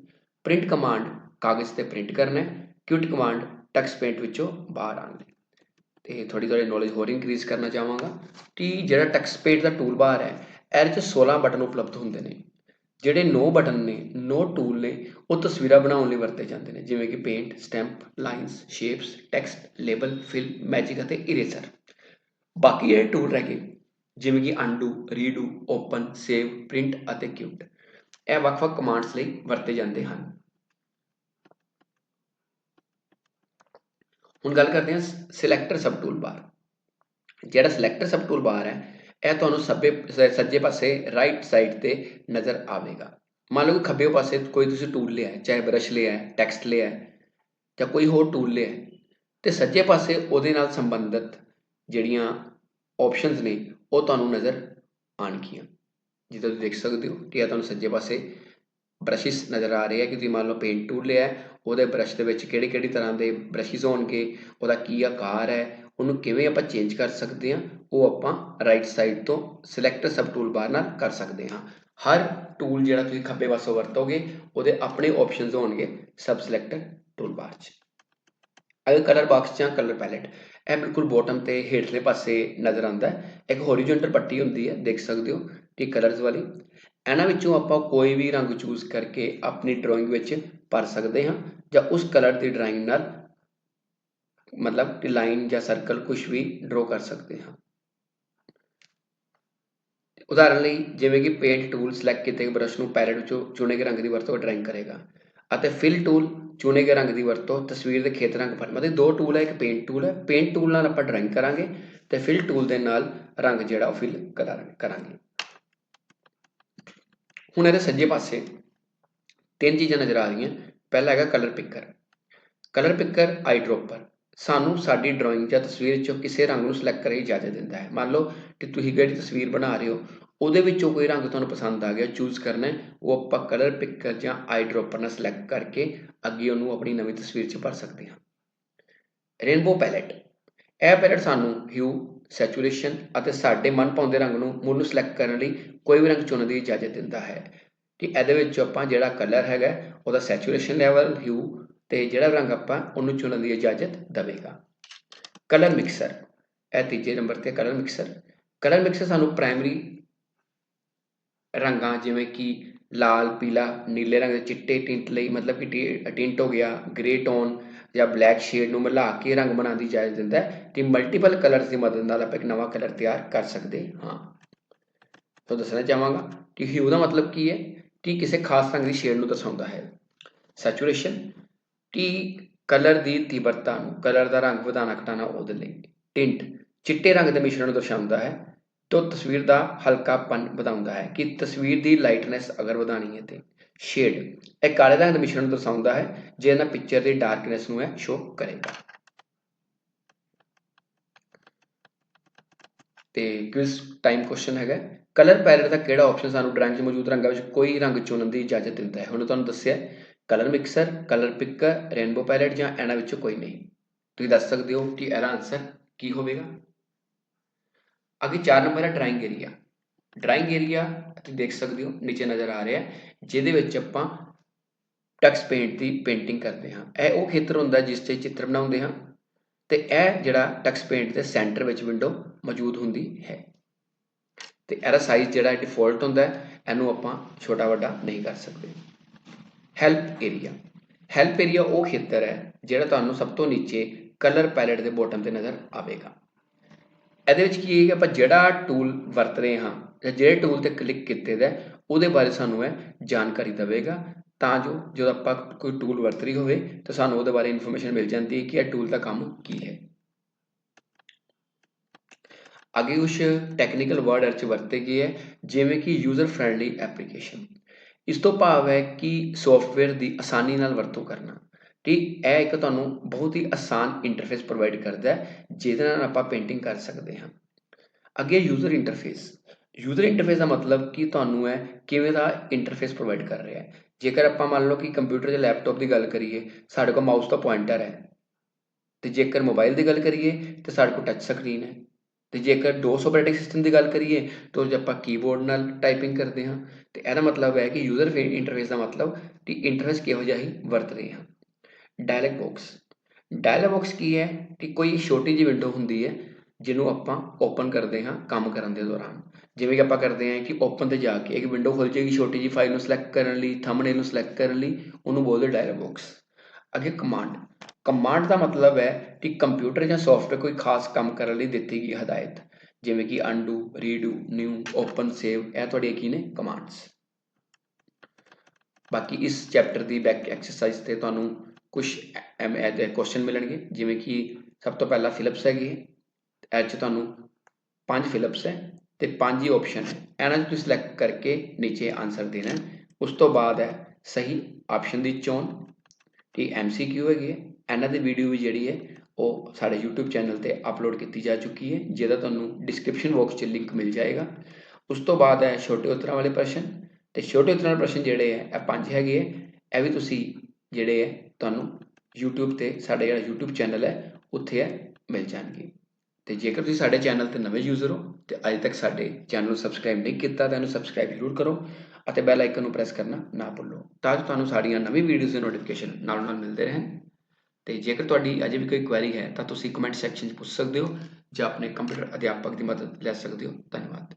ਪ੍ਰਿੰਟ ਕਮਾਂਡ ਕਾਗਜ਼ ਤੇ ਪ੍ਰਿੰਟ ਕਰਨਾ ਹੈ ਕਿਊਟ ਕਮਾਂਡ ਟੈਕਸਟ ਪੇਂਟ ਵਿੱਚੋਂ ਬਾਹਰ ਆਉਣ ਲਈ। ਤੇ ਥੋੜੀ ਥੋੜੀ ਨੌਲੇਜ ਹੋਰ ਇਨਕਰੀਜ਼ ਕਰਨਾ ਚਾਹਾਂਗਾ ਕਿ ਜਿਹੜਾ ਟੈਕਸਟ ਪੇਂਟ ਦਾ ਟੂਲ ਬਾਰ ਹੈ, ਇਹਦੇ 'ਚ 16 ਬਟਨ ਉਪਲਬਧ ਹੁੰਦੇ ਨੇ। ਜਿਹੜੇ 9 ਬਟਨ ਨੇ 9 ਟੂਲ ਨੇ, ਉਹ ਤਸਵੀਰਾਂ ਬਣਾਉਣ ਲਈ ਵਰਤੇ ਜਾਂਦੇ ਨੇ, ਜਿਵੇਂ ਕਿ paint stamp lines shapes text label fill magic ਅਤੇ ਇਰੇਜ਼ਰ ਬਾਕੀ ਇਹ ਟੂਲ ਰਹਿ ਗਏ, ਜਿਵੇਂ ਕਿ undo redo open save print ਅਤੇ ਕਿਊਟ ਇਹ ਵੱਖ-ਵੱਖ ਕਮਾਂਡਸ ਲਈ ਵਰਤੇ ਜਾਂਦੇ ਹਨ। ਹੁਣ ਗੱਲ ਕਰਦੇ ਹਾਂ ਸਿਲੈਕਟਰ ਸਬ ਟੂਲ ਬਾਰ ਜਿਹੜਾ ਸਿਲੈਕਟਰ ਸਬ ਟੂਲ ਬਾਰ ਹੈ, ਇਹ ਤੁਹਾਨੂੰ ਸੱਬੇ ਸੱਜੇ ਪਾਸੇ ਰਾਈਟ ਸਾਈਡ ਤੇ ਨਜ਼ਰ ਆਵੇਗਾ। ਮੰਨ ਲਓ ਕਿ ਖੱਬੇ ਪਾਸੇ ਕੋਈ ਤੁਸੀਂ ਟੂਲ ਲਿਆ ਚਾਹੇ ਬ੍ਰਸ਼ ਲਿਆ ਟੈਕਸਟ ਲਿਆ ਜਾਂ ਕੋਈ ਹੋਰ ਟੂਲ ਲਿਆ ਤੇ ਸੱਜੇ ਪਾਸੇ ਉਹਦੇ ਨਾਲ ਸੰਬੰਧਿਤ ਜਿਹੜੀਆਂ ਆਪਸ਼ਨਸ ਨੇ, ਉਹ ਤੁਹਾਨੂੰ ਨਜ਼ਰ ਆਣਗੀਆਂ ਜਿੱਦਾਂ ਤੁਸੀਂ ਦੇਖ ਸਕਦੇ ਹੋ ਕਿ ਇਹ ਤੁਹਾਨੂੰ ਸੱਜੇ ਪਾਸੇ ਬ੍ਰਸ਼ਿਸ ਨਜ਼ਰ ਆ ਰਹੇ ਆ ਕਿ ਤੁਸੀਂ ਮੰਨ ਲਓ ਪੇਂਟ ਟੂਲ ਲਿਆ ਉਹਦੇ ਬ੍ਰਸ਼ ਦੇ ਵਿੱਚ ਕਿਹੜੇ ਕਿਹੜੀ ਤਰ੍ਹਾਂ ਦੇ ਬ੍ਰਸ਼ਿਸ ਹੋਣਗੇ, ਉਹਦਾ ਕੀ ਆਕਾਰ ਹੈ, ਉਹਨੂੰ ਕਿਵੇਂ ਆਪਾਂ ਚੇਂਜ ਕਰ ਸਕਦੇ ਹਾਂ, ਉਹ ਆਪਾਂ ਰਾਈਟ ਸਾਈਡ ਤੋਂ ਸਿਲੈਕਟ ਸਬ ਟੂਲ ਬਾਰ ਨਾਲ ਕਰ ਸਕਦੇ ਹਾਂ। ਹਰ ਟੂਲ ਜਿਹੜਾ ਤੁਸੀਂ ਖੱਬੇ ਪਾਸੋਂ ਵਰਤੋਗੇ, ਉਹਦੇ ਆਪਣੇ ਆਪਸ਼ਨਸ ਹੋਣਗੇ ਸਬ ਸਿਲੈਕਟਰ ਟੂਲ ਬਾਰ 'ਚ। ਅਗਰ ਕਲਰ ਬਾਕਸ ਜਾਂ ਕਲਰ ਪੈਲਟ ਇਹ ਬਿਲਕੁਲ ਬੋਟਮ ਤੇ ਹੇਠਲੇ ਪਾਸੇ ਨਜ਼ਰ ਆਉਂਦਾ ਹੈ। ਇੱਕ ਹੋਰੀਜ਼ੋਨਟਲ ਪੱਟੀ ਹੁੰਦੀ ਹੈ, ਦੇਖ ਸਕਦੇ ਹੋ ਕਿ ਕਲਰਸ ਵਾਲੀ। ਇਹਨਾਂ ਵਿੱਚੋਂ ਆਪਾਂ ਕੋਈ ਵੀ ਰੰਗ ਚੂਜ਼ ਕਰਕੇ ਆਪਣੀ ਡਰਾਇੰਗ ਵਿੱਚ ਭਰ ਸਕਦੇ ਹਾਂ ਜਾਂ ਉਸ ਕਲਰ ਦੀ ਡਰਾਇੰਗ ਨਾਲ ਮਤਲਬ ਕਿ ਲਾਈਨ ਜਾਂ ਸਰਕਲ ਕੁਝ ਵੀ ਡਰਾ ਕਰ ਸਕਦੇ ਹਾਂ। ਉਦਾਹਰਨ ਲਈ ਜਿਵੇਂ ਕਿ ਪੇਂਟ ਟੂਲ ਸਿਲੈਕਟ ਕੀਤੇ ਗਏ ਬ੍ਰਸ਼ ਨੂੰ ਪੈਲੇਟ ਵਿੱਚੋਂ ਚੁਣੇ ਗਏ ਰੰਗ ਦੀ ਵਰਤੋਂ ਡਰਾਇੰਗ ਕਰੇਗਾ ਅਤੇ ਫਿਲ ਟੂਲ ਚੁਣੇ ਗਏ ਰੰਗ ਦੀ ਵਰਤੋਂ ਤਸਵੀਰ ਦੇ ਖੇਤਰਾਂ ਨੂੰ ਭਰਨ। ਮਤਲਬ ਦੋ ਟੂਲ ਹੈ, ਇੱਕ ਪੇਂਟ ਟੂਲ ਹੈ। ਪੇਂਟ ਟੂਲ ਨਾਲ ਆਪਾਂ ਡਰਾਇੰਗ ਕਰਾਂਗੇ ਤੇ ਫਿਲ ਟੂਲ ਦੇ ਨਾਲ ਰੰਗ ਜਿਹੜਾ ਉਹ ਫਿਲ ਕਰਾਂਗੇ। ਹੁਣ ਇਹਦੇ ਸੱਜੇ ਪਾਸੇ ਤਿੰਨ ਚੀਜ਼ਾਂ ਨਜ਼ਰ ਆ ਰਹੀਆਂ। ਪਹਿਲਾ ਹੈਗਾ ਕਲਰ ਪਿਕਰ ਕਲਰ ਪਿਕਰ ਆਈ ਡ੍ਰੌਪਰ ਸਾਨੂੰ ਸਾਡੀ ਡਰਾਇੰਗ ਜਾਂ ਤਸਵੀਰ ਚੋਂ ਕਿਸੇ ਰੰਗ ਨੂੰ ਸਿਲੈਕਟ ਕਰਨ ਦੀ ਇਜਾਜ਼ਤ ਦਿੰਦਾ ਹੈ। ਮੰਨ ਲਓ ਕਿ ਤੁਸੀਂ ਜਿਹੜੀ ਤਸਵੀਰ ਬਣਾ ਰਹੇ ਹੋ, ਉਹਦੇ ਵਿੱਚੋਂ ਕੋਈ ਰੰਗ ਤੁਹਾਨੂੰ ਪਸੰਦ ਆ ਗਿਆ ਚੂਜ਼ ਕਰਨਾ ਉਹ ਆਪਾਂ ਕਲਰ ਪਿਕਰ ਜਾਂ ਆਈ ਡ੍ਰੌਪਰ ਨਾਲ ਸਿਲੈਕਟ ਕਰਕੇ ਅੱਗੇ ਉਹਨੂੰ ਆਪਣੀ ਨਵੀਂ ਤਸਵੀਰ 'ਚ ਭਰ ਸਕਦੇ ਹਾਂ। ਰੇਨਬੋ ਪੈਲੇਟ ਇਹ ਪੈਲੇਟ ਸਾਨੂੰ ਹਿਊ ਸੈਚੂਰੇਸ਼ਨ ਅਤੇ ਸਾਡੇ ਮਨਪਾਉਂਦੇ ਰੰਗ ਨੂੰ ਮੂਲ ਨੂੰ ਸਿਲੈਕਟ ਕਰਨ ਲਈ ਕੋਈ ਵੀ ਰੰਗ ਚੁਣਨ ਦੀ ਇਜਾਜ਼ਤ ਦਿੰਦਾ ਹੈ। ਕਿ ਇਹਦੇ ਵਿੱਚ ਆਪਾਂ ਜਿਹੜਾ ਕਲਰ ਹੈਗਾ, ਉਹਦਾ ਸੈਚੂਰੇਸ਼ਨ ਲੈਵਲ ਹਿਊ ਤੇ ਜਿਹੜਾ ਰੰਗ ਆਪਾਂ ਉਹਨੂੰ ਚੁਣਨ ਦੀ ਇਜਾਜ਼ਤ ਦੇਵੇਗਾ। ਕਲਰ ਮਿਕਸਰ ਇਹ ਤੀਜੇ ਨੰਬਰ ਤੇ ਕਲਰ ਮਿਕਸਰ ਕਲਰ ਮਿਕਸਰ ਸਾਨੂੰ ਪ੍ਰਾਇਮਰੀ ਰੰਗਾਂ ਜਿਵੇਂ ਕਿ ਲਾਲ, ਪੀਲਾ, ਨੀਲੇ ਰੰਗ ਦੇ ਚਿੱਟੇ ਟਿੰਟ ਲਈ ਮਤਲਬ ਕਿ ਟਿੰਟ ਹੋ ਗਿਆ ਗ੍ਰੇ ਟੋਨ ਜਾਂ ਬਲੈਕ ਸ਼ੇਡ ਨੂੰ ਮਿਲਾ ਕੇ ਰੰਗ ਬਣਾਉਣ ਦੀ ਇਜਾਜ਼ਤ ਦਿੰਦਾ ਹੈ ਕਿ ਮਲਟੀਪਲ ਕਲਰਸ ਦੀ ਮਦਦ ਨਾਲ ਆਪਾਂ ਇੱਕ ਨਵਾਂ ਕਲਰ ਤਿਆਰ ਕਰ ਸਕਦੇ ਹਾਂ। ਤੋਂ ਦੱਸਣਾ ਚਾਹਾਂਗਾ ਕਿ ਹਿਊ ਦਾ ਮਤਲਬ ਕੀ ਹੈ? ਕਿ ਕਿਸੇ ਖਾਸ ਰੰਗ ਦੀ ਸ਼ੇਡ ਨੂੰ ਦਰਸਾਉਂਦਾ ਹੈ? ਸੈਚੂਰੇਸ਼ਨ ਕਿ ਕਲਰ ਦੀ ਤੀਬਰਤਾ ਨੂੰ ਕਲਰ ਦਾ ਰੰਗ ਵਧਾਣਾ ਘਟਾਣਾ ਉਹਦੇ ਲਈ? ਟਿੰਟ ਚਿੱਟੇ ਰੰਗ ਦੇ ਮਿਸ਼ਰਣ ਨੂੰ ਦਰਸਾਉਂਦਾ ਹੈ ਤੋਂ ਤਸਵੀਰ ਦਾ ਹਲਕਾਪਨ ਵਧਾਉਂਦਾ ਹੈ ਕਿ ਤਸਵੀਰ ਦੀ ਲਾਈਟਨੈਸ ਅਗਰ ਵਧਾਣੀ ਹੈ ਤੇ। ਸ਼ੇਡ ਇਹ ਕਾਲੇ ਰੰਗ ਦੇ ਮਿਸ਼ਰਣ ਨੂੰ ਦਰਸਾਉਂਦਾ ਹੈ, ਜੇ ਇਹਨਾਂ ਪਿਕਚਰ ਦੀ ਡਾਰਕਨੈਸ ਨੂੰ ਇਹ ਸ਼ੋ ਕਰੇਗਾ। ਤੇ ਕੁਇਜ਼ ਟਾਈਮ ਕੁਐਸਚਨ ਹੈਗਾ ਕਲਰ ਪੈਲੇਟ ਦਾ ਕਿਹੜਾ ਆਪਸ਼ਨ ਸਾਨੂੰ ਡਰਾਇੰਗ 'ਚ ਮੌਜੂਦ ਰੰਗਾਂ ਵਿੱਚ ਕੋਈ ਰੰਗ ਚੁਣਨ ਦੀ ਇਜਾਜ਼ਤ ਦਿੰਦਾ ਹੈ? ਹੁਣ ਤੁਹਾਨੂੰ ਦੱਸਿਆ colour mixer colour picker rainbow palette ਜਾਂ ਇਹਨਾਂ ਵਿੱਚੋਂ ਕੋਈ ਨਹੀਂ। ਤੁਸੀਂ ਦੱਸ ਸਕਦੇ ਹੋ ਕਿ ਇਹਦਾ ਆਨਸਰ ਕੀ ਹੋਵੇਗਾ? ਅੱਗੇ 4 ਨੰਬਰ ਹੈ ਡਰਾਇੰਗ ਏਰੀਆ ਡਰਾਇੰਗ ਏਰੀਆ ਤੁਸੀਂ ਦੇਖ ਸਕਦੇ ਹੋ, ਨੀਚੇ ਨਜ਼ਰ ਆ ਰਿਹਾ ਜਿਹਦੇ ਵਿੱਚ ਆਪਾਂ ਟੈਕਸ ਪੇਂਟ ਦੀ ਪੇਂਟਿੰਗ ਕਰਦੇ ਹਾਂ। ਇਹ ਉਹ ਖੇਤਰ ਹੁੰਦਾ ਜਿਸ ਤੇ ਚਿੱਤਰ ਬਣਾਉਂਦੇ ਹਾਂ ਤੇ ਇਹ ਜਿਹੜਾ ਟੈਕਸ ਪੇਂਟ ਦੇ ਸੈਂਟਰ ਵਿੱਚ ਵਿੰਡੋ ਮੌਜੂਦ ਹੁੰਦੀ ਹੈ। ਤੇ ਇਹਦਾ ਸਾਈਜ਼ ਜਿਹੜਾ ਡਿਫਾਲਟ ਹੁੰਦਾ ਹੈ, ਇਹਨੂੰ ਆਪਾਂ ਛੋਟਾ ਵੱਡਾ ਨਹੀਂ ਕਰ ਸਕਦੇ। ਹੈਲਪ ਏਰੀਆ ਹੈਲਪ ਏਰੀਆ ਉਹ ਖੇਤਰ ਹੈ ਜਿਹੜਾ ਤੁਹਾਨੂੰ ਸਭ ਤੋਂ ਨੀਚੇ ਕਲਰ ਪੈਲੇਟ ਦੇ ਬੋਟਮ ਤੇ ਨਜ਼ਰ ਆਵੇਗਾ। ਇਹਦੇ ਵਿੱਚ ਕੀ ਹੈ ਕਿ ਆਪਾਂ ਜਿਹੜਾ ਟੂਲ ਵਰਤ ਰਹੇ ਹਾਂ ਜਿਹੜੇ ਟੂਲ ਤੇ ਕਲਿੱਕ ਕੀਤੇ ਦਾ ਉਹਦੇ ਬਾਰੇ ਸਾਨੂੰ ਇਹ ਜਾਣਕਾਰੀ ਦੇਵੇਗਾ। ਤਾਂ ਜੋ ਜਦੋਂ ਆਪਾਂ ਕੋਈ ਟੂਲ ਵਰਤ ਰਹੀ ਹੋਵੇ, ਤਾਂ ਸਾਨੂੰ ਉਹਦੇ ਬਾਰੇ ਇਨਫੋਰਮੇਸ਼ਨ ਮਿਲ ਜਾਂਦੀ ਹੈ ਕਿ ਇਹ ਟੂਲ ਦਾ ਕੰਮ ਕੀ ਹੈ। ਅੱਗੇ ਕੁਝ ਟੈਕਨੀਕਲ ਵਰਡ ਅਰਚ ਵਰਤੇ ਗਏ ਹੈ, ਜਿਵੇਂ ਕਿ ਯੂਜ਼ਰ ਫ੍ਰੈਂਡਲੀ ਐਪਲੀਕੇਸ਼ਨ ਇਸ ਤੋਂ ਭਾਵ ਹੈ ਕਿ ਸੌਫਟਵੇਅਰ ਦੀ ਆਸਾਨੀ ਨਾਲ ਵਰਤੋਂ ਕਰਨਾ। ਠੀਕ, ਇਹ ਇੱਕ ਤੁਹਾਨੂੰ ਬਹੁਤ ਹੀ ਆਸਾਨ ਇੰਟਰਫੇਸ ਪ੍ਰੋਵਾਈਡ ਕਰਦਾ ਹੈ, ਜਿਹਦੇ ਨਾਲ ਆਪਾਂ ਪੇਂਟਿੰਗ ਕਰ ਸਕਦੇ ਹਾਂ। ਅੱਗੇ ਯੂਜ਼ਰ ਇੰਟਰਫੇਸ ਯੂਜ਼ਰ ਇੰਟਰਫੇਸ ਦਾ ਮਤਲਬ ਕਿ ਤੁਹਾਨੂੰ ਹੈ, ਕਿਵੇਂ ਦਾ ਇੰਟਰਫੇਸ ਪ੍ਰੋਵਾਈਡ ਕਰ ਰਿਹਾ ਹੈ? ਜੇਕਰ ਆਪਾਂ ਮੰਨ ਲਓ ਕਿ ਕੰਪਿਊਟਰ ਜਾਂ ਲੈਪਟਾਪ ਦੀ ਗੱਲ ਕਰੀਏ, ਸਾਡੇ ਕੋਲ ਮਾਊਸ ਦਾ ਪੁਆਇੰਟਰ ਹੈ। ਤੇ ਜੇਕਰ ਮੋਬਾਈਲ ਦੀ ਗੱਲ ਕਰੀਏ, ਤੇ ਸਾਡੇ ਕੋਲ ਟੱਚ ਸਕਰੀਨ ਹੈ। ਤੇ ਜੇਕਰ ਡੋਸ ਆਪਰੇਟਿੰਗ ਸਿਸਟਮ ਦੀ ਗੱਲ ਕਰੀਏ, ਤਾਂ ਜੇ ਆਪਾਂ ਕੀਬੋਰਡ ਨਾਲ ਟਾਈਪਿੰਗ ਕਰਦੇ ਹਾਂ, ਤੇ ਇਹਦਾ ਮਤਲਬ ਹੈ ਕਿ ਯੂਜ਼ਰ ਇੰਟਰਫੇਸ ਦਾ ਮਤਲਬ ਕਿ ਇੰਟਰਫੇਸ ਕਿਹੋ ਜਿਹਾ ਹੀ ਵਰਤ ਰਹੇ ਹਾਂ। ਡਾਇਲੌਗ ਬਾਕਸ ਡਾਇਲੌਗ ਬਾਕਸ ਕੀ ਹੈ ਕਿ ਕੋਈ ਛੋਟੀ ਜਿਹੀ ਵਿੰਡੋ ਹੁੰਦੀ ਹੈ ਜਿਹਨੂੰ ਆਪਾਂ ਓਪਨ ਕਰਦੇ ਹਾਂ ਕੰਮ ਕਰਨ ਦੇ ਦੌਰਾਨ ਜਿਵੇਂ ਕਿ ਆਪਾਂ ਕਰਦੇ ਹਾਂ ਕਿ ਓਪਨ ਤੇ ਜਾ ਕੇ ਇੱਕ ਵਿੰਡੋ ਖੁੱਲ ਜਾਏਗੀ ਛੋਟੀ ਜਿਹੀ ਫਾਈਲ ਨੂੰ ਸਿਲੈਕਟ ਕਰਨ ਲਈ ਥੰਬਨੇਲ ਨੂੰ ਸਿਲੈਕਟ ਕਰਨ ਲਈ ਉਹਨੂੰ ਬੋਲਦੇ ਡਾਇਲੌਗ ਬਾਕਸ ਅੱਗੇ ਕਮਾਂਡ ਕਮਾਂਡ ਦਾ ਮਤਲਬ ਹੈ ਕਿ ਕੰਪਿਊਟਰ ਜਾਂ ਸੌਫਟਵੇਅਰ ਕੋਈ ਖਾਸ ਕੰਮ ਕਰਨ ਲਈ ਦਿੱਤੀ ਗਈ ਹਦਾਇਤ ਜਿਵੇਂ ਕਿ undo redo new open save ਇਹ ਤੁਹਾਡੇ ਕੀ ਨੇ ਕਮਾਂਡਸ ਬਾਕੀ ਇਸ ਚੈਪਟਰ ਦੀ ਬੈਕ ਐਕਸਰਸਾਈਜ਼ ਤੇ ਤੁਹਾਨੂੰ ਕੁਝ ਐਮ ਦੇ ਕੁਐਸਚਨ ਮਿਲਣਗੇ ਜਿਵੇਂ ਕਿ ਸਭ ਤੋਂ ਪਹਿਲਾਂ ਫਿਲਿਪਸ ਹੈਗੀ ਹੈ ਇਹ 'ਚ ਤੁਹਾਨੂੰ ਪੰਜ ਫਿਲਿਪਸ ਹੈ ਤੇ ਪੰਜ ਹੀ ਆਪਸ਼ਨ ਹੈ। ਇਹਨਾਂ ਨੂੰ ਤੁਸੀਂ ਸਿਲੈਕਟ ਕਰਕੇ ਨੀਚੇ ਆਨਸਰ ਦੇਣਾ ਉਸ ਤੋਂ ਬਾਅਦ ਹੈ ਸਹੀ ਆਪਸ਼ਨ ਦੀ ਚੋਣ। ਕਿ ਐਮਸੀਕਿਊ ਹੈਗੀ ਹੈ। ਇਹਨਾਂ ਦੀ ਵੀਡੀਓ ਵੀ ਜਿਹੜੀ ਹੈ ਉਹ ਸਾਡੇ YouTube ਚੈਨਲ ਤੇ ਅਪਲੋਡ ਕੀਤੀ ਜਾ ਚੁੱਕੀ ਹੈ। ਜਿਹਦਾ ਤੁਹਾਨੂੰ ਡਿਸਕ੍ਰਿਪਸ਼ਨ ਬਾਕਸ 'ਚ ਲਿੰਕ ਮਿਲ ਜਾਏਗਾ। ਉਸ ਤੋਂ ਬਾਅਦ ਹੈ ਛੋਟੇ ਉਤਰਾਂ ਵਾਲੇ ਪ੍ਰਸ਼ਨ। ਤੇ ਛੋਟੇ ਉਤਰਨ ਪ੍ਰਸ਼ਨ ਜਿਹੜੇ ਹੈ, ਇਹ ਪੰਜ ਹੈਗੇ ਹੈ। ਇਹ ਵੀ ਤੁਸੀਂ ਜਿਹੜੇ ਹੈ, ਤੁਹਾਨੂੰ YouTube ਤੇ ਸਾਡਾ ਜਿਹੜਾ YouTube ਚੈਨਲ ਹੈ, ਉੱਥੇ ਹੈ, ਮਿਲ ਜਾਣਗੇ। ਤੇ ਜੇਕਰ ਤੁਸੀਂ ਸਾਡੇ ਚੈਨਲ ਤੇ ਨਵੇਂ ਯੂਜ਼ਰ ਹੋ ਤੇ ਅਜੇ ਤੱਕ ਸਾਡੇ ਚੈਨਲ ਨੂੰ ਸਬਸਕ੍ਰਾਈਬ ਨਹੀਂ ਕੀਤਾ, ਤਾਂ ਇਹਨੂੰ ਸਬਸਕ੍ਰਾਈਬ ਜ਼ਰੂਰ ਕਰੋ ਅਤੇ ਬੈਲ ਆਈਕਨ ਨੂੰ ਪ੍ਰੈਸ ਕਰਨਾ ਨਾ ਭੁੱਲੋ। ਤਾਂ ਜੋ ਤੁਹਾਨੂੰ ਸਾਡੀਆਂ ਨਵੀਂ ਵੀਡੀਓਜ਼ ਦੇ ਨੋਟੀਫਿਕੇਸ਼ਨ ਨਾਲ ਨਾਲ ਮਿਲਦੇ ਰਹਿਣ। ਤੇ ਜੇਕਰ ਤੁਹਾਡੀ ਅਜੇ ਵੀ ਕੋਈ ਕੁਐਰੀ ਹੈ, ਤਾਂ ਤੁਸੀਂ ਕਮੈਂਟ ਸੈਕਸ਼ਨ 'ਚ ਪੁੱਛ ਸਕਦੇ ਹੋ ਜਾਂ ਆਪਣੇ ਕੰਪਿਊਟਰ ਅਧਿਆਪਕ ਦੀ ਮਦਦ ਲੈ ਸਕਦੇ ਹੋ। ਧੰਨਵਾਦ।